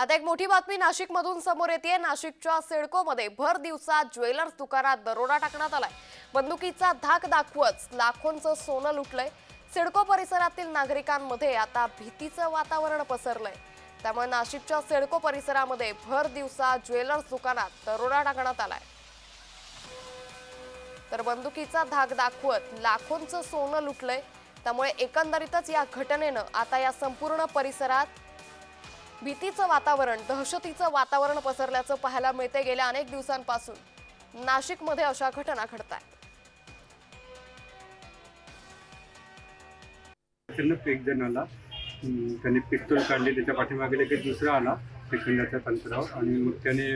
आता एक मोठी बातमी नाशिकमधून समोर येते नाशिकच्या सिडकोमध्ये भर दिवसात ज्वेलर्स दुकानात दरोडा टाकण्यात आलाय. बंदुकीचा धाक दाखवत लाखोंचं सोनं लुटलंय. सिडको परिसरातील नागरिकांमध्ये आता भीतीचं वातावरण पसरलंय. त्यामुळे नाशिकच्या सिडको परिसरामध्ये भर दिवसात ज्वेलर्स दुकानात दरोडा टाकण्यात आलाय. तर बंदुकीचा धाक दाखवत लाखोंचं सोनं लुटलंय. त्यामुळे एकंदरीतच या घटनेनं आता या संपूर्ण परिसरात भीतीचं वातावरण दहशतीचं वातावरण पसरल्याचं पाहायला मिळते गेल्या अनेक दिवसांपासून. नाशिकमध्ये अशा घटना घडत आहेत अचानक एक जण आला. त्याने पिस्तूल काढली त्याच्या पाठीमागे लगेच दुसरा आला सेकंदाच्या तंत्रावर आणि मग त्याने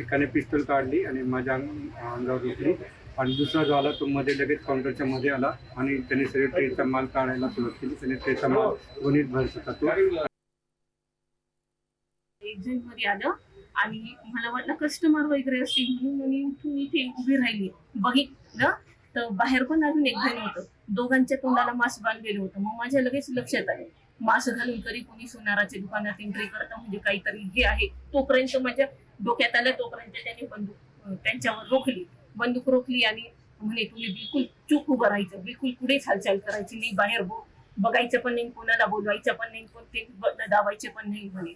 एकाने पिस्तूल काढली आणि माझ्या अंग- अंगावर रोखली आणि दुसरा जो आला तो मध्ये लगेच काउंटरच्या मध्ये आला आणि त्याने सगळे ट्रेनचा माल काढायला सुरुवात केली. त्याने ट्रेनचा माल गुन्हेत भरत होता तो. एक मध्ये आलं आणि मला वाटलं कस्टमर वगैरे असतील म्हणून मी उठून इथे उभी राहिली. बघितलं तर बाहेर पण अजून एक जण होतं. दोघांच्या तोंडाला मास्क बांधलेलं होतं. मग माझ्या लगेच लक्षात आलं. मास्क घालून तरी कोणी सोनाराच्या दुकानात एंट्री करतं म्हणजे काहीतरी हे आहे. तोपर्यंत माझ्या डोक्यात आलं तोपर्यंत त्याने बंदूक त्यांच्यावर रोखली. बंदूक रोखली आणि म्हणे तुम्ही बिलकुल चूक उभं राहायचं. बिलकुल पुढेच हालचाल करायची नाही. बाहेर बघायचं पण नाही कोणाला बोलवायचं पण नाही कोणते दाबायचे पण नाही म्हणे.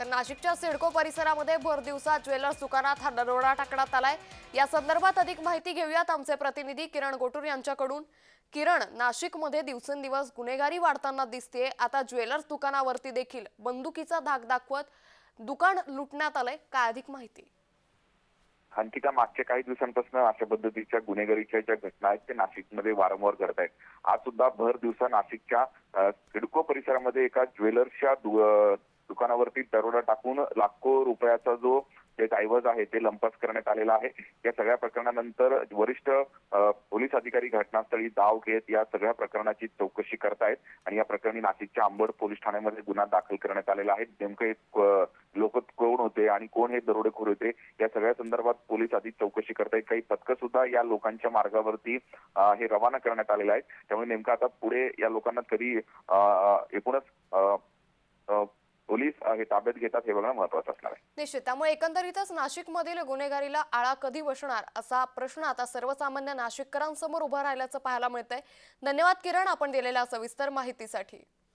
तर नाशिकच्या सिडको परिसरामध्ये भर दिवसा ज्वेलर्स दुकानात हा दरोडा टाकण्यात आलाय. या संदर्भात अधिक माहिती घेऊयात आमचे प्रतिनिधी किरण गोटूर यांच्याकडून. किरण नाशिकमध्ये दिवसेंदिवस गुन्हेगारी वाढताना दिसते आता ज्वेलर्स दुकानावरती देखील बंदुकीचा धाक दाखवत दुकान लुटण्यात आलंय. काय अधिक माहिती? अंकिता मागच्या काही दिवसांपासून अशा पद्धतीच्या गुन्हेगारीच्या ज्या घटना आहेत ते नाशिकमध्ये वारंवार घडत आहेत. आज सुद्धा भर दिवसा नाशिकच्या सिडको परिसरामध्ये एका ज्वेलर्सच्या दु- दुकानावरती दरोडा टाकून लाखो रुपयाचा जो जे डायव्हर्स आहे ते लंपास करण्यात आलेला आहे. या सगळ्या प्रकरणानंतर वरिष्ठ पोलीस अधिकारी घटनास्थळी धाव घेत या सगळ्या प्रकरणाची चौकशी करतायत आणि या प्रकरणी नाशिकच्या आंबड पोलीस ठाण्यामध्ये गुन्हा दाखल करण्यात आलेला आहे. नेमकं हे लोक कोण होते आणि कोण हे दरोडेखोर होते या सगळ्या संदर्भात पोलीस अधिक चौकशी करतायत. काही पथकं सुद्धा या लोकांच्या मार्गावरती हे रवाना करण्यात आलेलं आहे त्यामुळे नेमकं आता पुढे या लोकांना कधी एकूणच अ, पोलीस हे ताब्यात घेतात हे बघणं महत्वाचं असणार आहे. निश्चित. त्यामुळे एकंदरीतच नाशिकमधील गुन्हेगारीला आळा कधी बसणार असा प्रश्न आता सर्वसामान्य नाशिककरांसमोर उभा राहिल्याचं पाहायला मिळतंय. धन्यवाद किरण आपण दिलेल्या सविस्तर माहितीसाठी.